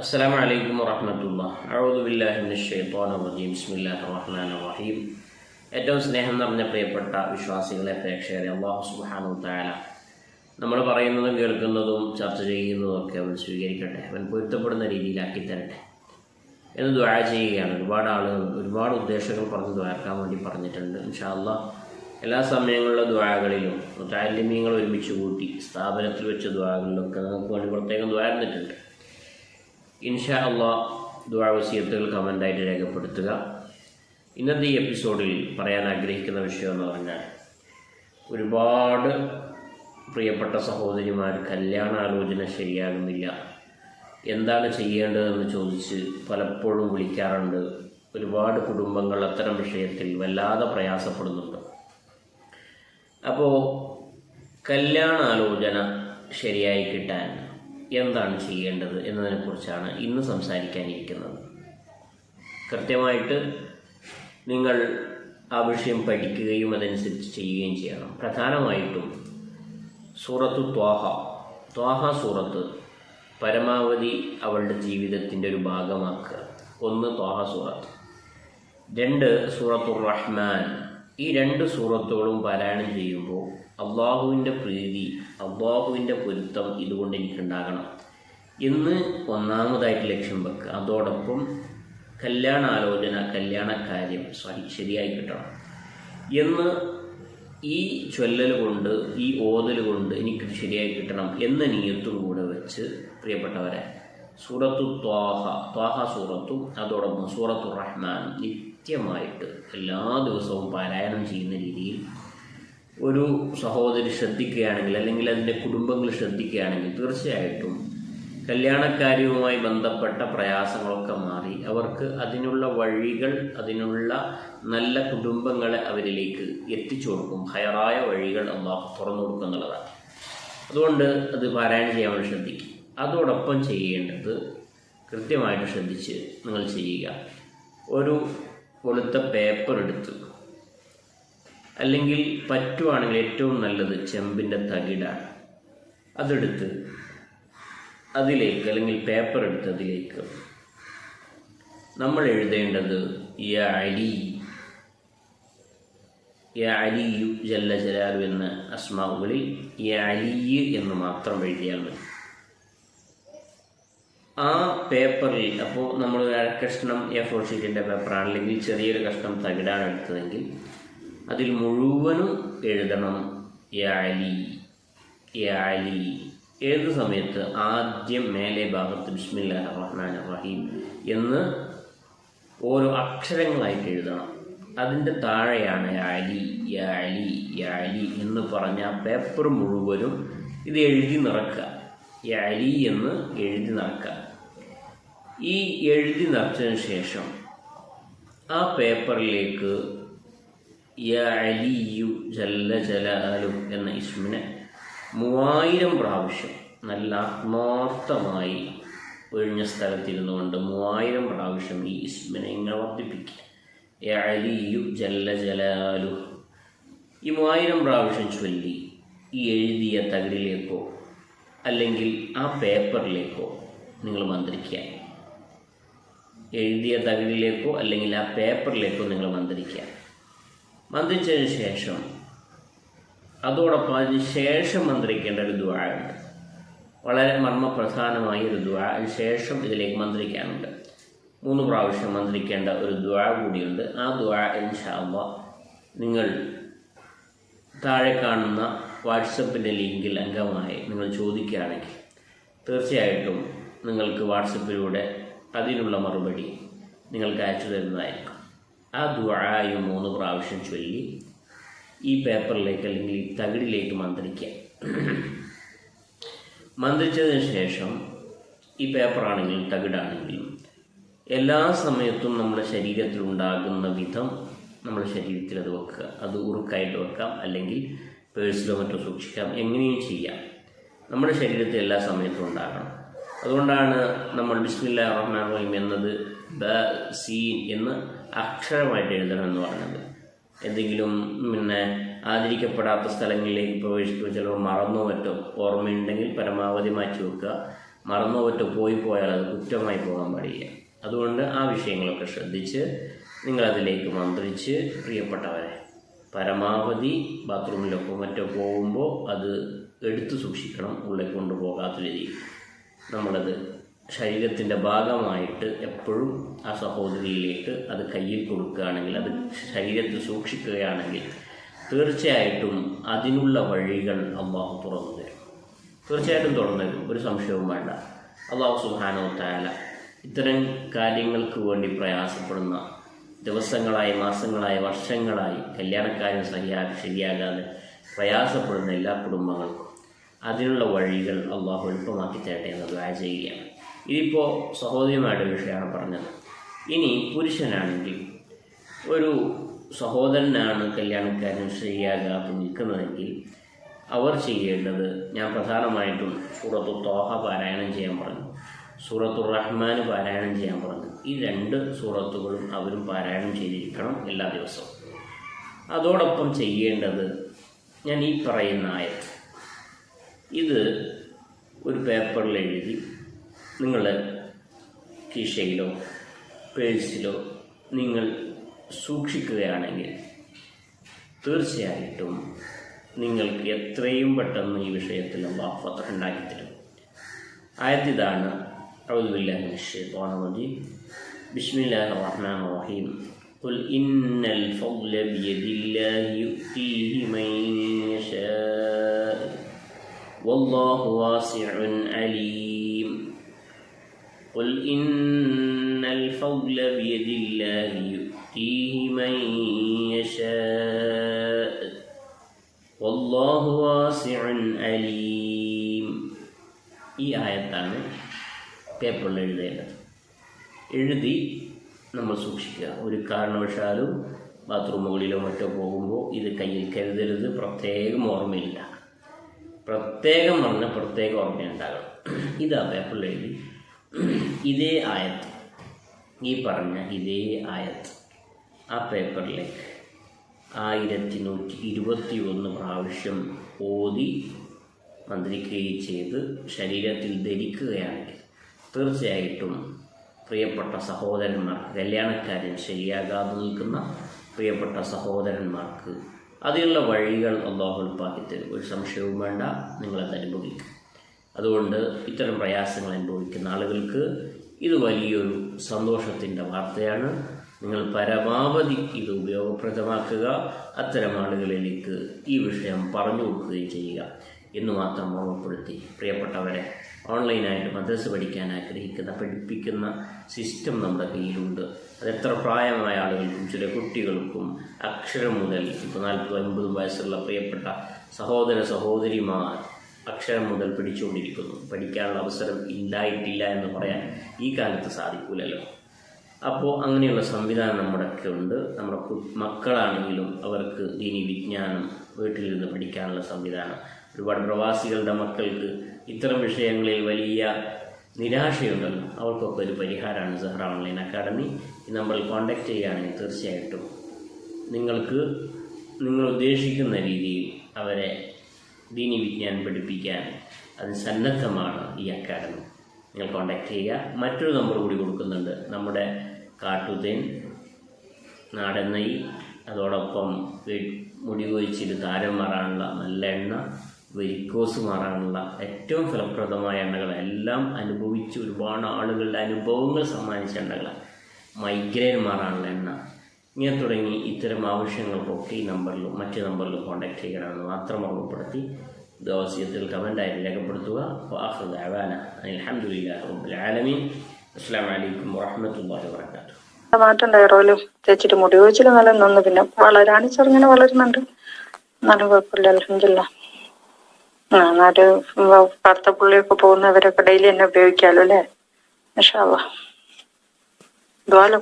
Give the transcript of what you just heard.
السلام عليكم ورحمة الله أعوذ بالله من الشيطان الرجيم بسم الله الرحمن الرحيم ഏറ്റവും സ്നേഹം നിറഞ്ഞ പ്രിയപ്പെട്ട വിശ്വാസികളെ പ്രേക്ഷകരെ അള്ളാഹു സുബാനു താല നമ്മൾ പറയുന്നതും കേൾക്കുന്നതും ചർച്ച ചെയ്യുന്നതും ഒക്കെ അവൻ സ്വീകരിക്കട്ടെ അവൻ പൊരുത്തപ്പെടുന്ന രീതിയിലാക്കി തരട്ടെ എന്ന് ദ്വാര ചെയ്യുകയാണ് ഒരുപാട് ആളുകൾ ഒരുപാട് ഉദ്ദേശങ്ങൾ പറഞ്ഞ് ദ്വാരക്കാൻ വേണ്ടി പറഞ്ഞിട്ടുണ്ട് ഇൻഷാല്ല എല്ലാ സമയങ്ങളിലെ ദ്വാരകളിലും താല്യമീങ്ങൾ ഒരുമിച്ച് കൂട്ടി സ്ഥാപനത്തിൽ വെച്ച ദ്വാരകളിലൊക്കെ നമുക്ക് വേണ്ടി പ്രത്യേകം ദ്വാരുന്നിട്ടുണ്ട് ഇൻഷാ അള്ളാ ദ്വാവസീയത്തുകൾ കമന്റായിട്ട് രേഖപ്പെടുത്തുക. ഇന്നത്തെ ഈ എപ്പിസോഡിൽ പറയാൻ ആഗ്രഹിക്കുന്ന വിഷയം എന്ന് പറഞ്ഞാൽ ഒരുപാട് പ്രിയപ്പെട്ട സഹോദരിമാർ കല്യാണ ആലോചന ശരിയാകുന്നില്ല. എന്താണ് ചെയ്യേണ്ടതെന്ന് ചോദിച്ച് പലപ്പോഴും വിളിക്കാറുണ്ട്. ഒരുപാട് കുടുംബങ്ങൾ അത്തരം വിഷയത്തിൽ വല്ലാതെ പ്രയാസപ്പെടുന്നുണ്ട്. അപ്പോൾ കല്യാണാലോചന ശരിയായി കിട്ടാൻ എന്താണ് ചെയ്യേണ്ടത് എന്നതിനെക്കുറിച്ചാണ് ഇന്ന് സംസാരിക്കാനിരിക്കുന്നത്. കൃത്യമായിട്ട് നിങ്ങൾ ആ വിഷയം പഠിക്കുകയും അതനുസരിച്ച് ചെയ്യുകയും ചെയ്യണം. പ്രധാനമായിട്ടും സൂറത്ത് ത്വാഹ. ത്വാഹ സൂറത്ത് പരമാവധി അവളുടെ ജീവിതത്തിന്റെ ഒരു ഭാഗമാക്കുക. ഒന്ന് ത്വാഹ സൂറത്ത്. രണ്ട് സൂറത്തുർ റഹ്മാൻ ഈ രണ്ട് സൂറത്തുകളും പാരായണം ചെയ്യുമ്പോൾ അള്ളാഹുവിന്റെ പ്രീതി അള്ളാഹുവിന്റെ പൊരുത്തം ഇതുകൊണ്ട് എനിക്കുണ്ടാകണം. എന്ന് ഒന്നാമതായിട്ട് ലക്ഷ്യം വെക്കുക. അതോടൊപ്പം കല്യാണാലോചന കല്യാണക്കാര്യം സോറി ശരിയായി കിട്ടണം. എന്ന് ഈ ചൊല്ലൽ കൊണ്ട് ഈ ഓതൽ കൊണ്ട് എനിക്ക് ശരിയായി കിട്ടണം എന്ന നീയത്തും കൂടെ വെച്ച് പ്രിയപ്പെട്ടവരെ സൂറത്തു ത്വാഹ ത്വാഹ സൂറത്തും അതോടൊപ്പം സൂറത്തു റഹ്മാൻ നിത്യമായിട്ട് എല്ലാ ദിവസവും പാരായണം ചെയ്യുന്ന രീതിയിൽ ഒരു സഹോദരി ശ്രദ്ധിക്കുകയാണെങ്കിൽ അല്ലെങ്കിൽ അതിന്റെ കുടുംബങ്ങൾ ശ്രദ്ധിക്കുകയാണെങ്കിൽ തീർച്ചയായിട്ടും കല്യാണക്കാര്യവുമായി ബന്ധപ്പെട്ട പ്രയാസങ്ങളൊക്കെ മാറി അവർക്ക് അതിനുള്ള വഴികൾ അതിനുള്ള നല്ല കുടുംബങ്ങളെ അവരിലേക്ക് എത്തിച്ചു കൊടുക്കും. ഹയറായ വഴികൾ അള്ളാഹു തുറന്നു കൊടുക്കും എന്നുള്ളതാണ്. അതുകൊണ്ട് അത് പാരായണം ചെയ്യാൻ വേണ്ടി ശ്രദ്ധിക്കും. അതോടൊപ്പം ചെയ്യേണ്ടത് കൃത്യമായിട്ട് ശ്രദ്ധിച്ച് നിങ്ങൾ ചെയ്യുക. ഒരു വെളുത്ത പേപ്പർ എടുത്ത് അല്ലെങ്കിൽ പറ്റുവാണെങ്കിൽ ഏറ്റവും നല്ലത് ചെമ്പിന്റെ തകിടാണ് അതെടുത്ത് അതിലേക്ക് അല്ലെങ്കിൽ പേപ്പർ എടുത്ത് അതിലേക്ക്. നമ്മൾ എഴുതേണ്ടത് യ അലി. യ അലിയു ജല്ല ജലാലു എന്ന അസ്മാവുകളിൽ യ അലി എന്ന് മാത്രം എഴുതിയാൽ മതി. ആ പേപ്പറിൽ അപ്പോൾ നമ്മൾ കഷ്ണം എ ഫോർ ഷീറ്റിന്റെ പേപ്പറാണ് അല്ലെങ്കിൽ ചെറിയൊരു കഷ്ണം തകിടാണ് എടുത്തതെങ്കിൽ അതിൽ മുഴുവനും എഴുതണം. യാലി യാലി ഏത് സമയത്ത് ആദ്യം മേലെ ഭാഗത്ത് ബിസ്മില്ലാ റഹ്മാൻ റഹീം എന്ന് ഓരോ അക്ഷരങ്ങളായിട്ട് എഴുതണം. അതിന്റെ താഴെയാണ് യാലി യാലി യാലി എന്ന് പറഞ്ഞ പേപ്പർ മുഴുവനും ഇത് എഴുതി നിറക്കുക യാലി എന്ന് എഴുതി നിറക്കുക ഈ എഴുതി നിറച്ചതിന് ശേഷം ആ പേപ്പറിലേക്ക് യ അലിയു ജല്ല ജലാലു എന്ന ഇസ്മിനെ മൂവായിരം പ്രാവശ്യം നല്ല ആത്മാർത്ഥമായി ഒഴിഞ്ഞ സ്ഥലത്തിരുന്നു കൊണ്ട് മൂവായിരം പ്രാവശ്യം ഈ ഇസ്മിനെ ഇങ്ങനെ വർദ്ധിപ്പിക്കുക. യ അലിയു ജല്ല ജലാലു. ഈ മൂവായിരം പ്രാവശ്യം ചൊല്ലി ഈ എഴുതിയ തകരിലേക്കോ അല്ലെങ്കിൽ ആ പേപ്പറിലേക്കോ നിങ്ങൾ മന്ത്രിക്കുക എഴുതിയ തകരിലേക്കോ അല്ലെങ്കിൽ ആ പേപ്പറിലേക്കോ നിങ്ങൾ മന്ത്രിക്കുക മന്ത്രിച്ചതിന് ശേഷം അതോടൊപ്പം അതിന് ശേഷം മന്ത്രിക്കേണ്ട ഒരു ദ്വാഴുണ്ട് വളരെ മർമ്മപ്രധാനമായ ഒരു ദ്വാ അതിന് ശേഷം ഇതിലേക്ക് മന്ത്രിക്കാനുണ്ട്. മൂന്ന് പ്രാവശ്യം മന്ത്രിക്കേണ്ട ഒരു ദ്വാ കൂടിയുണ്ട്. ആ ദ്വാ ഇൻഷാല്ല നിങ്ങൾ താഴെ കാണുന്ന വാട്സപ്പിന്റെ ലിങ്കിൽ അംഗമായി നിങ്ങൾ ചോദിക്കുകയാണെങ്കിൽ തീർച്ചയായിട്ടും നിങ്ങൾക്ക് വാട്സപ്പിലൂടെ അതിനുള്ള മറുപടി നിങ്ങൾക്ക് അയച്ചു തരുന്നതായിരിക്കും. ആ ദ്വായും മൂന്ന് പ്രാവശ്യം ചൊല്ലി ഈ പേപ്പറിലേക്ക് അല്ലെങ്കിൽ ഈ തകിടിലേക്ക് മന്ത്രിക്കുക മന്ത്രിച്ചതിന് ശേഷം ഈ പേപ്പറാണെങ്കിലും തകിടാണെങ്കിലും എല്ലാ സമയത്തും നമ്മുടെ ശരീരത്തിൽ ഉണ്ടാകുന്ന വിധം നമ്മുടെ ശരീരത്തിൽ അത് വെക്കുക. അത് ഉറുക്കായിട്ട് വെക്കാം അല്ലെങ്കിൽ പേഴ്സിലോ മറ്റോ സൂക്ഷിക്കാം. എങ്ങനെയും ചെയ്യാം. നമ്മുടെ ശരീരത്തിൽ എല്ലാ സമയത്തും ഉണ്ടാകണം. അതുകൊണ്ടാണ് നമ്മൾ ബിസ്മില്ല റഹ്മാൻ റഹീം എന്നത് ബ സീൻ എന്ന് അക്ഷരമായിട്ട് എഴുതണം എന്ന് പറഞ്ഞത്. എന്തെങ്കിലും പിന്നെ ആദരിക്കപ്പെടാത്ത സ്ഥലങ്ങളിലേക്ക് പ്രവേശിക്കുമ്പോൾ ചിലപ്പോൾ മറന്നോ മറ്റോ ഓർമ്മയുണ്ടെങ്കിൽ പരമാവധി മാറ്റി വെക്കുക. മറന്നോ പറ്റോ പോയി പോയാൽ അത് കുറ്റമായി പോകാൻ പാടില്ല. അതുകൊണ്ട് ആ വിഷയങ്ങളൊക്കെ ശ്രദ്ധിച്ച് നിങ്ങളതിലേക്ക് മന്ത്രിച്ച് പ്രിയപ്പെട്ടവരെ പരമാവധി ബാത്റൂമിലൊക്കെ മറ്റോ പോകുമ്പോൾ അത് എടുത്തു സൂക്ഷിക്കണം ഉള്ളിൽ കൊണ്ടുപോകാത്ത രീതിയിൽ. നമ്മളത് ശരീരത്തിന്റെ ഭാഗമായിട്ട് എപ്പോഴും ആ സഹോദരിയിലേക്ക് അത് കയ്യിൽ കൊടുക്കുകയാണെങ്കിൽ അത് ശരീരത്തിൽ സൂക്ഷിക്കുകയാണെങ്കിൽ തീർച്ചയായിട്ടും അതിനുള്ള വഴികൾ അള്ളാഹു തുറന്നു തരും. തീർച്ചയായിട്ടും തുറന്നു തരും. ഒരു സംശയവും വേണ്ട. അള്ളാഹു സുഹാനോ താല ഇത്തരം കാര്യങ്ങൾക്ക് വേണ്ടി പ്രയാസപ്പെടുന്ന ദിവസങ്ങളായി മാസങ്ങളായി വർഷങ്ങളായി കല്യാണക്കാരും ശരിയാ ശരിയാകാതെ പ്രയാസപ്പെടുന്ന എല്ലാ കുടുംബങ്ങൾക്കും അതിനുള്ള വഴികൾ അള്ളാഹു എളുപ്പമാക്കി തരട്ടെ എന്ന് ദ്വാ ചെയ്യുകയാണ്. ഇതിപ്പോൾ സഹോദരിയുമായിട്ട് വിഷയമാണ് പറഞ്ഞത്. ഇനി പുരുഷനാണെങ്കിൽ ഒരു സഹോദരനാണ് കല്യാണക്കാരൻ ശരിയാകാതെ നിൽക്കുന്നതെങ്കിൽ അവർ ചെയ്യേണ്ടത് ഞാൻ പ്രധാനമായിട്ടും സൂറത്തു തോഹ പാരായണം ചെയ്യാൻ പറഞ്ഞു. സൂറത്തു റഹ്മാൻ പാരായണം ചെയ്യാൻ പറഞ്ഞു. ഈ രണ്ട് സൂറത്തുകളും അവരും പാരായണം ചെയ്തിരിക്കണം എല്ലാ ദിവസവും. അതോടൊപ്പം ചെയ്യേണ്ടത് ഞാൻ ഈ പറയുന്ന ആയത് ഇത് ഒരു പേപ്പറിൽ എഴുതി നിങ്ങൾ കീശയിലോ പേഴ്സിലോ നിങ്ങൾ സൂക്ഷിക്കുകയാണെങ്കിൽ തീർച്ചയായിട്ടും നിങ്ങൾക്ക് എത്രയും പെട്ടെന്ന് ഈ വിഷയത്തിൽ അള്ളാഹു ഉണ്ടാക്കി തരും ആയത്തിതാണ് أعوذ بالله من الشيطان الرجيم بسم الله الرحمن الرحيم قل إن الفضل بيد الله يؤتيه من يشاء والله واسع عليم قل إن الفضل بيد الله يؤتيه من يشاء والله واسع عليم ഈ ആയത്താണ് പേപ്പറിൽ എഴുതേണ്ടത് എഴുതി നമ്മൾ സൂക്ഷിക്കുക ഒരു കാരണവശാലും ബാത്റൂമുകളിലോ മറ്റോ പോകുമ്പോൾ ഇത് കയ്യിൽ കരുതരുത് പ്രത്യേകം ഓർമ്മയില്ല പ്രത്യേകം പറഞ്ഞ പ്രത്യേക ഓർമ്മ ഉണ്ടാകണം. ഇതാ പേപ്പറിൽ എഴുതി. ഇതേ ആയത്ത്. ഈ പറഞ്ഞ ഇതേ ആയത്ത്. ആ പേപ്പറിലേക്ക് ആയിരത്തി നൂറ്റി ഇരുപത്തി ഒന്ന് പ്രാവശ്യം ഓതി മന്ത്രിക്കുകയും ചെയ്ത് ശരീരത്തിൽ ധരിക്കുകയാണെങ്കിൽ തീർച്ചയായിട്ടും പ്രിയപ്പെട്ട സഹോദരന്മാർക്ക് കല്യാണക്കാരൻ ശരിയാകാതെ നിൽക്കുന്ന പ്രിയപ്പെട്ട സഹോദരന്മാർക്ക് അതിനുള്ള വഴികൾ അള്ളാഹു എളുപ്പാക്കി തരും ഒരു സംശയവും വേണ്ട. നിങ്ങളത് അനുഭവിക്കും. അതുകൊണ്ട് ഇത്തരം പ്രയാസങ്ങൾ അനുഭവിക്കുന്ന ആളുകൾക്ക് ഇത് വലിയൊരു സന്തോഷത്തിന്റെ വാർത്തയാണ്. നിങ്ങൾ പരമാവധി ഇത് ഉപയോഗപ്രദമാക്കുക. അത്തരം ആളുകളിലേക്ക് ഈ വിഷയം പറഞ്ഞു കൊടുക്കുകയും ചെയ്യുക. എന്ന് മാത്രം ഓർമ്മപ്പെടുത്തി. പ്രിയപ്പെട്ടവരെ ഓൺലൈനായിട്ട് മദ്രസ പഠിക്കാൻ ആഗ്രഹിക്കുന്ന പഠിപ്പിക്കുന്ന സിസ്റ്റം നമ്മുടെ കയ്യിലുണ്ട്. എത്ര പ്രായമായ ആളുകൾക്കും ചില കുട്ടികൾക്കും അക്ഷരം മുതൽ ഇപ്പോൾ നാൽപ്പത് അൻപത് വയസ്സുള്ള പ്രിയപ്പെട്ട സഹോദര സഹോദരിമാർ അക്ഷരം മുതൽ പിടിച്ചുകൊണ്ടിരിക്കുന്നു പഠിക്കാനുള്ള അവസരം ഇല്ലായിട്ടില്ല എന്ന് പറയാൻ ഈ കാലത്ത് സാധിക്കൂലല്ലോ. അപ്പോൾ അങ്ങനെയുള്ള സംവിധാനം നമ്മുടെയൊക്കെ ഉണ്ട്. നമ്മുടെ മക്കളാണെങ്കിലും അവർക്ക് ദീനി വിജ്ഞാനം വീട്ടിലിരുന്ന് പഠിക്കാനുള്ള സംവിധാനം ഒരുപാട് പ്രവാസികളുടെ മക്കൾക്ക് ഇത്തരം വിഷയങ്ങളിൽ വലിയ നിരാശയുണ്ടല്ലോ അവർക്കൊക്കെ ഒരു പരിഹാരമാണ് സഹ്റ ഓൺലൈൻ അക്കാഡമി ഈ നമ്പറിൽ കോൺടാക്റ്റ് ചെയ്യുകയാണെങ്കിൽ തീർച്ചയായിട്ടും നിങ്ങൾക്ക് നിങ്ങൾ ഉദ്ദേശിക്കുന്ന രീതിയിൽ അവരെ ദീനി വിജ്ഞാനം പഠിപ്പിക്കാൻ അത് സന്നദ്ധമാണ് ഈ അക്കാഡമി നിങ്ങൾ കോൺടാക്റ്റ് ചെയ്യുക. മറ്റൊരു നമ്പർ കൂടി കൊടുക്കുന്നുണ്ട്. നമ്മുടെ കാട്ടുതേൻ നാടൻ നെയ്യ് അതോടൊപ്പം മുടി കൊഴിച്ചിട്ട് താരം നല്ല എണ്ണ. വെരിക്കോസ് മാറാനുള്ള ഏറ്റവും ഫലപ്രദമായ എണ്ണകളാണ്. എല്ലാം അനുഭവിച്ച് ഒരുപാട് ആളുകളുടെ അനുഭവങ്ങൾ സമ്മാനിച്ച എണ്ണകളാണ്. മൈഗ്രെയിൻ മാറാനുള്ള എണ്ണ. ഇങ്ങനെ തുടങ്ങി ഇത്തരം ആവശ്യങ്ങൾക്കൊക്കെ ഈ നമ്പറിലും മറ്റ് നമ്പറിലും കോൺടാക്ട് ചെയ്യണമെന്ന് മാത്രം ഓർമ്മപ്പെടുത്തി ദോസ്യത്തിൽ കമന്റായി രേഖപ്പെടുത്തുക. അലഹമുല്ലാ റബ്ബുൽ ആലമീൻ. അസ്സാം വാത്തു തേച്ചിട്ട് മുടി വെച്ചിട്ട് നല്ല നന്ന്. പിന്നെ വളരാണ് ചെറുങ്ങനെ വളരുന്നുണ്ട്. നല്ല കുഴപ്പമില്ല. അലഹമില്ല എന്നാൽ കറുത്ത പുള്ളിയൊക്കെ പോകുന്നവരൊക്കെ ഡെയിലി തന്നെ ഉപയോഗിക്കാമല്ലോ അല്ലേ? ഇൻഷാ അല്ലാ ദ്വാല